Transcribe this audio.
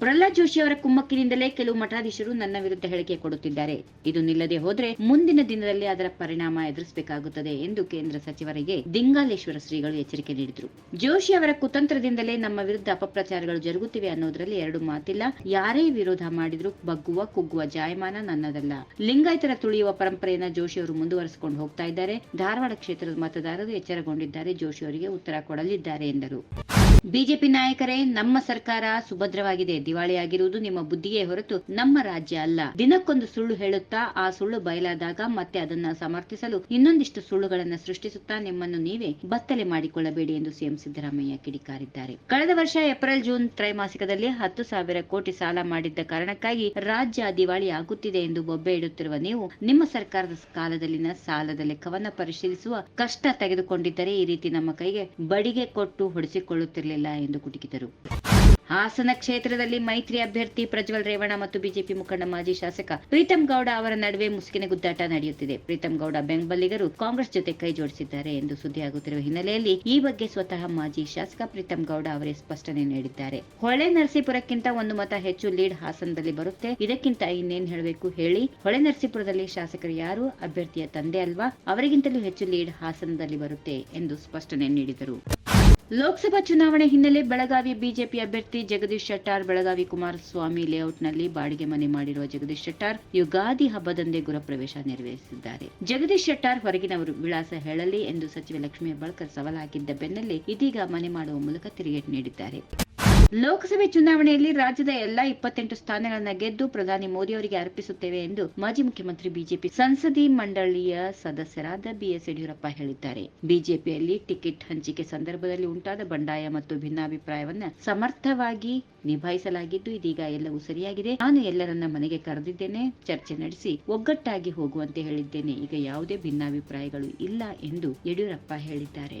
ಪ್ರಹ್ಲಾದ್ ಜೋಶಿ ಅವರ ಕುಮ್ಮಕ್ಕಿನಿಂದಲೇ ಕೆಲವು ಮಠಾಧೀಶರು ನನ್ನ ವಿರುದ್ಧ ಹೇಳಿಕೆ ಕೊಡುತ್ತಿದ್ದಾರೆ. ಇದು ನಿಲ್ಲದೆ ಹೋದ್ರೆ ಮುಂದಿನ ದಿನದಲ್ಲಿ ಅದರ ಪರಿಣಾಮ ಎದುರಿಸಬೇಕಾಗುತ್ತದೆ ಎಂದು ಕೇಂದ್ರ ಸಚಿವರಿಗೆ ದಿಂಗಾಲೇಶ್ವರ ಶ್ರೀಗಳು ಎಚ್ಚರಿಕೆ ನೀಡಿದರು. ಜೋಶಿ ಅವರ ಕುತಂತ್ರದಿಂದಲೇ ನಮ್ಮ ವಿರುದ್ಧ ಅಪಪ್ರಚಾರಗಳು ಜರುಗುತ್ತಿವೆ ಅನ್ನೋದ್ರಲ್ಲಿ ಎರಡು ಮಾತಿಲ್ಲ. ಯಾರೇ ವಿರೋಧ ಮಾಡಿದ್ರು ಬಗ್ಗುವ, ಕುಗ್ಗುವ ಜಾಯಮಾನ ನನ್ನದಲ್ಲ. ಲಿಂಗಾಯತರ ತುಳಿಯುವ ಪರಂಪರೆಯನ್ನ ಜೋಶಿ ಅವರು ಮುಂದುವರೆಸಿಕೊಂಡು ಹೋಗ್ತಾ ಇದ್ದಾರೆ. ಧಾರವಾಡ ಕ್ಷೇತ್ರದ ಮತದಾರರು ಎಚ್ಚರಗೊಂಡಿದ್ದಾರೆ. ಜೋಶಿ ಅವರಿಗೆ ಉತ್ತರ ಕೊಡಲಿದ್ದಾರೆ ಎಂದರು. ಬಿಜೆಪಿ ನಾಯಕರೇ, ನಮ್ಮ ಸರ್ಕಾರ ಸುಭದ್ರವಾಗಿದೆ. ದಿವಾಳಿಯಾಗಿರುವುದು ನಿಮ್ಮ ಬುದ್ಧಿಯೇ ಹೊರತು ನಮ್ಮ ರಾಜ್ಯ ಅಲ್ಲ. ದಿನಕ್ಕೊಂದು ಸುಳ್ಳು ಹೇಳುತ್ತಾ ಆ ಸುಳ್ಳು ಬಯಲಾದಾಗ ಮತ್ತೆ ಅದನ್ನ ಸಮರ್ಥಿಸಲು ಇನ್ನೊಂದಿಷ್ಟು ಸುಳ್ಳುಗಳನ್ನು ಸೃಷ್ಟಿಸುತ್ತಾ ನಿಮ್ಮನ್ನು ನೀವೇ ಬತ್ತಲೆ ಮಾಡಿಕೊಳ್ಳಬೇಡಿ ಎಂದು ಸಿಎಂ ಸಿದ್ದರಾಮಯ್ಯ ಕಿಡಿಕಾರಿದ್ದಾರೆ. ಕಳೆದ ವರ್ಷ ಏಪ್ರಿಲ್, ಜೂನ್ ತ್ರೈಮಾಸಿಕದಲ್ಲಿ ಹತ್ತು ಸಾವಿರ ಕೋಟಿ ಸಾಲ ಮಾಡಿದ್ದ ಕಾರಣಕ್ಕಾಗಿ ರಾಜ್ಯ ದಿವಾಳಿ ಆಗುತ್ತಿದೆ ಎಂದು ಬೊಬ್ಬೆ ಇಡುತ್ತಿರುವ ನೀವು, ನಿಮ್ಮ ಸರ್ಕಾರದ ಕಾಲದಲ್ಲಿನ ಸಾಲದ ಲೆಕ್ಕವನ್ನು ಪರಿಶೀಲಿಸುವ ಕಷ್ಟ ತೆಗೆದುಕೊಂಡಿದ್ದರೆ ಈ ರೀತಿ ನಮ್ಮ ಕೈಗೆ ಬಡಿಗೆ ಕೊಟ್ಟು ಹೊಡೆಸಿಕೊಳ್ಳುತ್ತಿರಲಿಲ್ಲ ಎಂದು ಕುಟುಕಿದರು. ಹಾಸನ ಕ್ಷೇತ್ರದಲ್ಲಿ ಮೈತ್ರಿ ಅಭ್ಯರ್ಥಿ ಪ್ರಜ್ವಲ್ ರೇವಣ ಮತ್ತು ಬಿಜೆಪಿ ಮುಖಂಡ ಮಾಜಿ ಶಾಸಕ ಪ್ರೀತಂ ಗೌಡ ಅವರ ನಡುವೆ ಮುಸುಕಿನ ಗುದ್ದಾಟ ನಡೆಯುತ್ತಿದೆ. ಪ್ರೀತಂ ಗೌಡ ಬೆಂಬಲಿಗರು ಕಾಂಗ್ರೆಸ್ ಜೊತೆ ಕೈ ಜೋಡಿಸಿದ್ದಾರೆ ಎಂದು ಸುದ್ದಿಯಾಗುತ್ತಿರುವ ಹಿನ್ನೆಲೆಯಲ್ಲಿ ಈ ಬಗ್ಗೆ ಸ್ವತಃ ಮಾಜಿ ಶಾಸಕ ಪ್ರೀತಂ ಗೌಡ ಅವರೇ ಸ್ಪಷ್ಟನೆ ನೀಡಿದ್ದಾರೆ. ಹೊಳೆ ನರಸೀಪುರಕ್ಕಿಂತ ಒಂದು ಮತ ಹೆಚ್ಚು ಲೀಡ್ ಹಾಸನದಲ್ಲಿ ಬರುತ್ತೆ. ಇದಕ್ಕಿಂತ ಇನ್ನೇನ್ ಹೇಳಬೇಕು ಹೇಳಿ. ಹೊಳೆ ನರಸೀಪುರದಲ್ಲಿ ಶಾಸಕರು ಯಾರು? ಅಭ್ಯರ್ಥಿಯ ತಂದೆ ಅಲ್ವಾ? ಅವರಿಗಿಂತಲೂ ಹೆಚ್ಚು ಲೀಡ್ ಹಾಸನದಲ್ಲಿ ಬರುತ್ತೆ ಎಂದು ಸ್ಪಷ್ಟನೆ ನೀಡಿದರು. ಲೋಕಸಭಾ ಚುನಾವಣೆ ಹಿನ್ನೆಲೆ ಬೆಳಗಾವಿ ಬಿಜೆಪಿ ಅಭ್ಯರ್ಥಿ ಜಗದೀಶ್ ಶೆಟ್ಟಾರ್ ಬೆಳಗಾವಿ ಕುಮಾರಸ್ವಾಮಿ ಲೇಔಟ್ನಲ್ಲಿ ಬಾಡಿಗೆ ಮನೆ ಮಾಡಿರುವ ಜಗದೀಶ್ ಶೆಟ್ಟಾರ್ ಯುಗಾದಿ ಹಬ್ಬದಂದೇ ಗೃಹಪ್ರವೇಶ ನೆರವೇರಿಸಿದ್ದಾರೆ. ಜಗದೀಶ್ ಶೆಟ್ಟಾರ್ ಹೊರಗಿನವರು ವಿಳಾಸ ಹೇಳಲಿ ಎಂದು ಸಚಿವೆ ಲಕ್ಷ್ಮೀ ಹೆಬ್ಬಾಳ್ಕರ್ ಸವಾಲಾಗಿದ್ದ ಬೆನ್ನಲ್ಲೇ ಇದೀಗ ಮನೆ ಮಾಡುವ ಮೂಲಕ ತಿರುಗೇಟು ನೀಡಿದ್ದಾರೆ. ಲೋಕಸಭೆ ಚುನಾವಣೆಯಲ್ಲಿ ರಾಜ್ಯದ ಎಲ್ಲಾ ಇಪ್ಪತ್ತೆಂಟು ಸ್ಥಾನಗಳನ್ನು ಗೆದ್ದು ಪ್ರಧಾನಿ ಮೋದಿ ಅವರಿಗೆ ಅರ್ಪಿಸುತ್ತೇವೆ ಎಂದು ಮಾಜಿ ಮುಖ್ಯಮಂತ್ರಿ ಬಿಜೆಪಿ ಸಂಸದಿ ಮಂಡಳಿಯ ಸದಸ್ಯರಾದ ಬಿಎಸ್ ಯಡಿಯೂರಪ್ಪ ಹೇಳಿದ್ದಾರೆ. ಬಿಜೆಪಿಯಲ್ಲಿ ಟಿಕೆಟ್ ಹಂಚಿಕೆ ಸಂದರ್ಭದಲ್ಲಿ ಉಂಟಾದ ಬಂಡಾಯ ಮತ್ತು ಭಿನ್ನಾಭಿಪ್ರಾಯವನ್ನ ಸಮರ್ಥವಾಗಿ ನಿಭಾಯಿಸಲಾಗಿದ್ದು, ಇದೀಗ ಎಲ್ಲವೂ ಸರಿಯಾಗಿದೆ. ನಾನು ಎಲ್ಲರನ್ನ ಮನೆಗೆ ಕರೆದಿದ್ದೇನೆ. ಚರ್ಚೆ ನಡೆಸಿ ಒಗ್ಗಟ್ಟಾಗಿ ಹೋಗುವಂತೆ ಹೇಳಿದ್ದೇನೆ. ಈಗ ಯಾವುದೇ ಭಿನ್ನಾಭಿಪ್ರಾಯಗಳು ಇಲ್ಲ ಎಂದು ಯಡಿಯೂರಪ್ಪ ಹೇಳಿದ್ದಾರೆ.